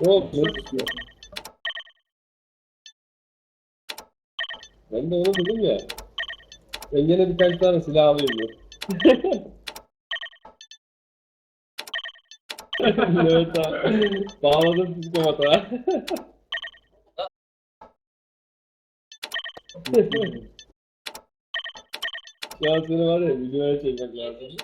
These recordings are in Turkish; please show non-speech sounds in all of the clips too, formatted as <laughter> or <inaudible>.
oldu? Ben de onu dedim ya. Ben gene birkaç tane silah alayım dur. <laughs> evet abi. Bağladım psikomata. Şu an seni var ya videoya çekmek lazım.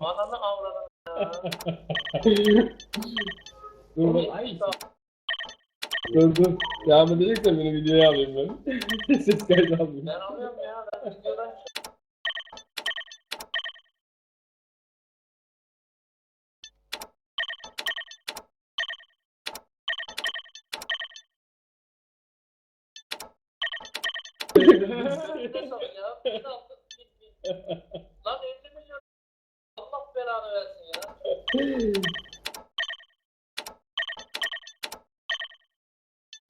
Ananı avradını ya. <laughs> dur dur. Dur dur. Devam edeceksen beni videoya alayım ben. <laughs> Ses kaydı alayım. Ben alıyorum ya. Ben videodan Ne ya? Lan 50 milyon. Allah belanı versin ya.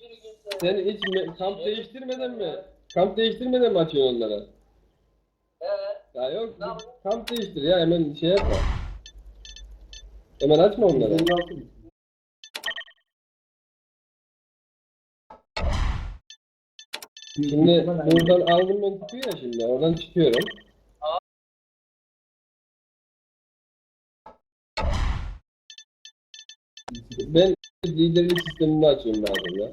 Bir gün sen- Sen hiç me- kamp değiştirmeden mi? Kamp değiştirmeden mi açıyorsun onları? Evet. Ya yok. Kamp değiştir ya hemen şey yapma. Hemen açma onları. Şimdi buradan aldım ben çıkıyor ya şimdi. Oradan çıkıyorum. Ben liderlik sistemini açıyorum bazen ya.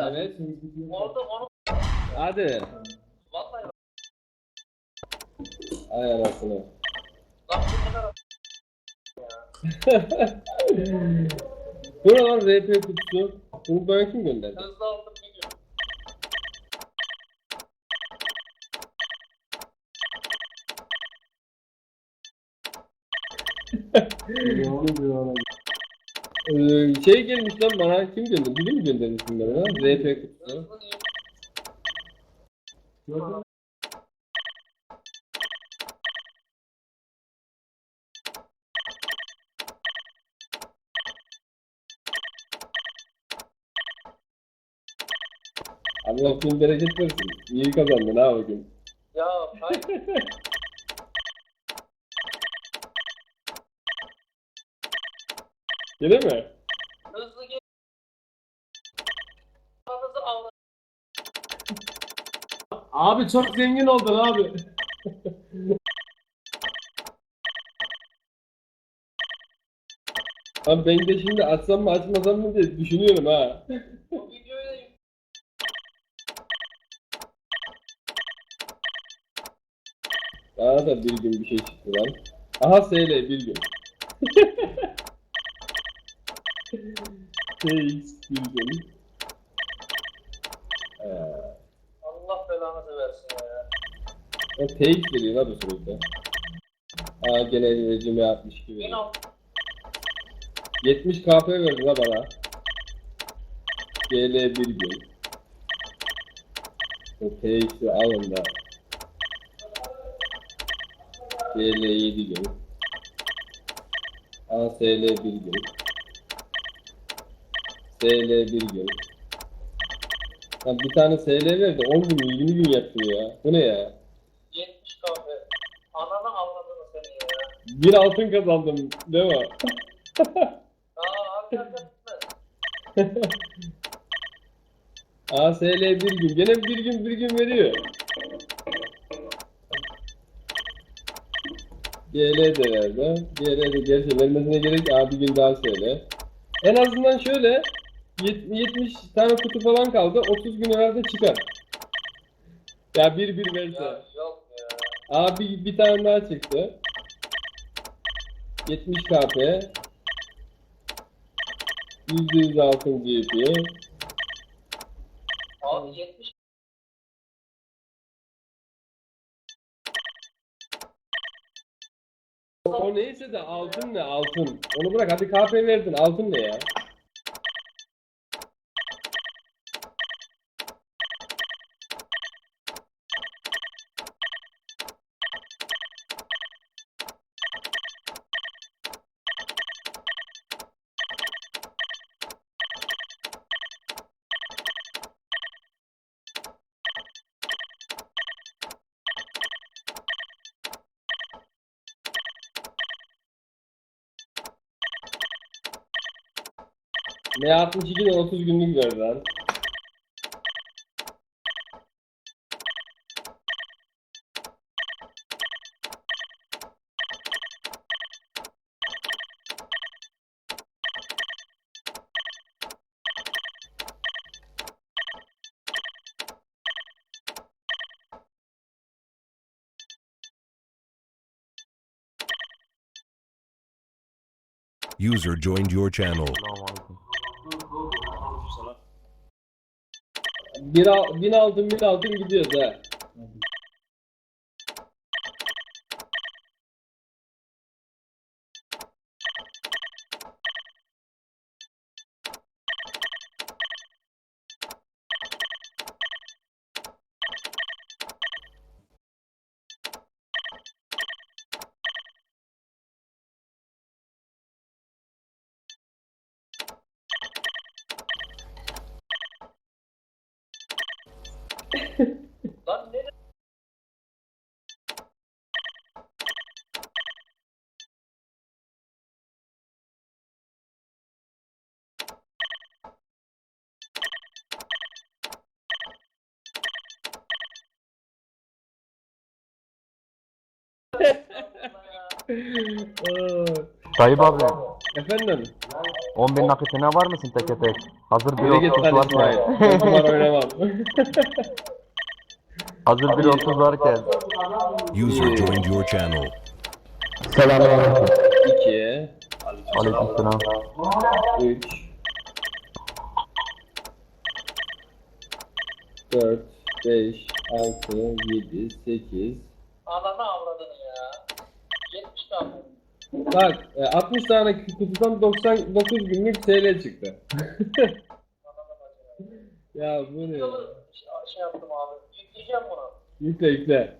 Evet. Orada onu Hadi. vallahi Ay anasını. lan bu kadar <laughs> Bu ne lan RP kutusu? Bunu bana kim gönderdi? hızlı aldım gün. Ee, şey gelmiş lan bana kim gönderdi? Biri mi göndermiş bunları ha? RP kutusu. Allah bin bereket versin. İyi kazandın ha bugün. Ya hayır. Gene <laughs> mi? Hızlı gel. Ananızı avradını. Abi çok zengin oldun abi. Abi ben de şimdi açsam mı açmasam mı diye düşünüyorum ha. Daha da bir gün bir şey çıktı lan. Aha SL bir gün. <laughs> TX bir gün. Ee, Allah belanızı versin ya. o TX veriyor lan bu sürekli. Aa gene rejime 62 veriyor. İnan 70 KP verdi la bana. GL bir gün. O TX'i alın da. GL 7 gün. ASL bir gün. SL bir tane SL verdi 10 gün 20 gün yapıyor ya. Bu ne ya? 70 kahve. Ananı avradını seni ya. Bir altın kazandım değil mi? Aa arkadaşlar. <laughs> ASL bir gün. Gene bir gün bir gün veriyor. GL de verdi. GL de gerçi vermesine gerek yok. Abi gün daha söyle. En azından şöyle yet- 70 tane kutu falan kaldı. 30 gün evvel çıkar. Ya bir bir verse. Ya yok ya. Abi bir tane daha çıktı. 70 KP. %100 altın GP. Abi 70 O neyse de altın ne altın. Onu bırak hadi KP verdin altın ne ya? Ne 62'den 30 günlük verdi lan. User joined your channel. Bin altın bin altın gidiyoruz ha. Tayyip abi Efendim? 10 bin nakitine var mısın teke tek? Hazır bir git 30 lan İsmail. varken. Oynamam. Hazır bir 30 varken. User joined your channel. Selamünaleyküm. 2 Aleykümselam. 3 4 5 6 7 8 Ananı avradını ya. 70 tane. Bak e, 60 tane kutudan 99 günlük TL çıktı. <laughs> ya bu ne? ya? Şey, şey yaptım abi. Yükleyeceğim bunu. Yükle yükle.